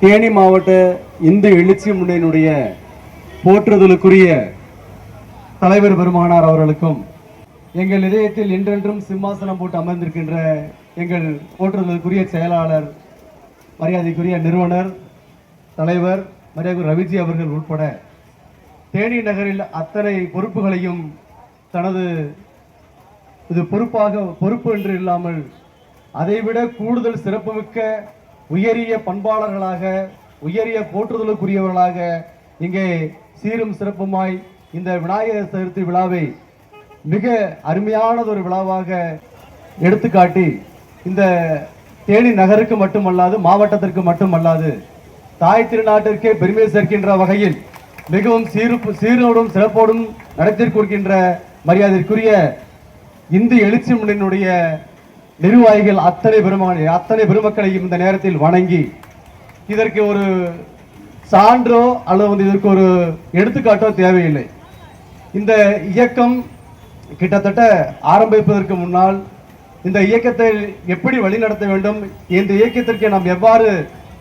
தேனி மாவட்ட இந்து எழுச்சி முன்னணியினுடைய போற்றுதலுக்குரிய தலைவர் பெருமானார் அவர்களுக்கும் எங்கள் இதயத்தில் என்றென்றும் சிம்மாசனம் போட்டு அமர்ந்திருக்கின்ற எங்கள் போற்றுதலுக்குரிய செயலாளர் மரியாதைக்குரிய நிறுவனர் தலைவர் மரியாதை ரவிஜி அவர்கள் உட்பட தேனி நகரில் அத்தனை பொறுப்புகளையும் தனது இது பொறுப்பாக பொறுப்பு என்று இல்லாமல் அதைவிட கூடுதல் சிறப்புமிக்க உயரிய பண்பாளர்களாக உயரிய போற்றுதலுக்குரியவர்களாக இங்கே சீரும் சிறப்புமாய் இந்த விநாயகர் சதுர்த்தி விழாவை மிக அருமையானதொரு விழாவாக எடுத்துக்காட்டி இந்த தேனி நகருக்கு மட்டுமல்லாது மாவட்டத்திற்கு மட்டுமல்லாது தாய் திருநாட்டிற்கே பெருமை சேர்க்கின்ற வகையில் மிகவும் சீருப்பு சீரோடும் சிறப்போடும் நடத்தி கொடுக்கின்ற மரியாதைக்குரிய இந்து எழுச்சி முன்னினுடைய நிர்வாகிகள் அத்தனை பெருமக்கள் அத்தனை பெருமக்களையும் இந்த நேரத்தில் வணங்கி இதற்கு ஒரு சான்றோ அல்லது வந்து இதற்கு ஒரு எடுத்துக்காட்டோ தேவையில்லை. இந்த இயக்கம் கிட்டத்தட்ட ஆரம்பிப்பதற்கு முன்னால் இந்த இயக்கத்தை எப்படி வழிநடத்த வேண்டும்? இந்த இயக்கத்திற்கு நாம் எவ்வாறு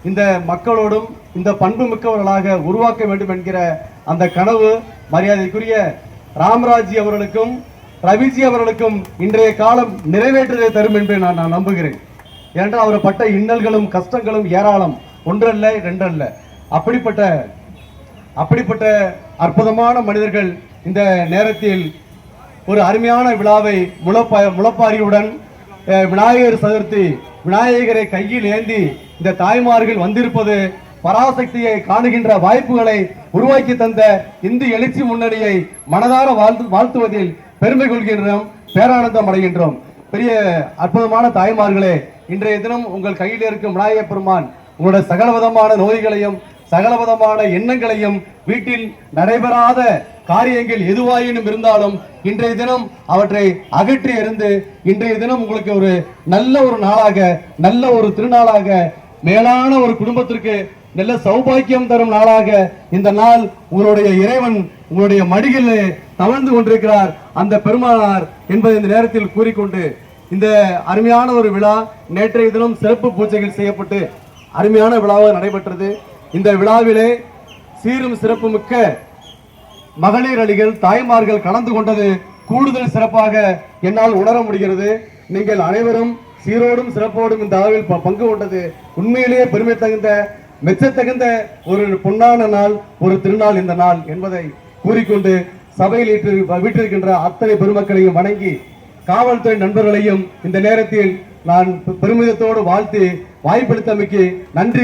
இந்த மக்களோடும் இந்த பண்பு மிக்கவர்களாக உருவாக்க வேண்டும் என்கிற அந்த கனவு மரியாதைக்குரிய ராமராஜ்ஜி அவர்களுக்கும் ரவிஜி அவர்களுக்கும் இன்றைய காலம் நிறைவேற்றதை தரும் என்று நான் நான் நம்புகிறேன். ஏனென்றால் அவர் பட்ட இன்னல்களும் கஷ்டங்களும் ஏராளம். ஒன்றல்ல ரெண்டல்ல அப்படிப்பட்ட அப்படிப்பட்ட அற்புதமான மனிதர்கள் இந்த நேரத்தில் ஒரு அருமையான விழாவை முளப்பா முளப்பாரியுடன் விநாயகர் சதுர்த்தி விநாயகரை கையில் ஏந்தி இந்த தாய்மார்கள் வந்திருப்பது பராசக்தியை காணுகின்ற வாய்ப்புகளை உருவாக்கி தந்த இந்து எழுச்சி முன்னணியை மனதார வாழ்த்து வாழ்த்துவதில் பெருமை கொள்கின்றோம் பேரானந்தம் அடைகின்றோம். பெரிய அற்புதமான தாய்மார்களே இன்றைய தினம் உங்கள் கையில் இருக்கும் விநாயகப் பெருமான் உங்களுடைய சகலவிதமான நோய்களையும் சகலவிதமான எண்ணங்களையும் வீட்டில் நடைபெறாத காரியங்கள் எதுவாயினும் இருந்தாலும் இன்றைய தினம் அவற்றை அகற்றி இருந்து இன்றைய தினம் உங்களுக்கு ஒரு நல்ல ஒரு நாளாக நல்ல ஒரு திருநாளாக மேலான ஒரு குடும்பத்திற்கு நல்ல சௌபாக்கியம் தரும் நாளாக இந்த நாள் உங்களுடைய இறைவன் உங்களுடைய மடியில் தவழ்ந்து கொண்டிருக்கிறார் அந்த பெருமானார் என்பதை இந்த நேரத்தில் கூறிக்கொண்டு இந்த அருமையான ஒரு விழா நேற்றைய தினம் சிறப்பு பூஜைகள் செய்யப்பட்டு அருமையான விழாவாக நடைபெற்றது. இந்த விழாவிலே சீரும் சிறப்புமிக்க மகளிர் அணிகள் தாய்மார்கள் கலந்து கொண்டது கூடுதல் சிறப்பாக என்னால் உணர முடிகிறது. நீங்கள் அனைவரும் சீரோடும் சிறப்போடும் இந்த அளவில் ப- பங்கு கொண்டது உண்மையிலேயே பெருமை தகுந்த மெச்சத்தகுந்த ஒரு பொன்னான நாள் ஒரு திருநாள் இந்த நாள் என்பதை கூறிக்கொண்டு சபையில் வீட்டிருக்கின்ற அத்தனை பெருமக்களையும் வணங்கி காவல்துறை நண்பர்களையும் இந்த நேரத்தில் நான் பெருமிதத்தோடு வாழ்த்து வாய்ப்பளித்தமைக்கு நன்றி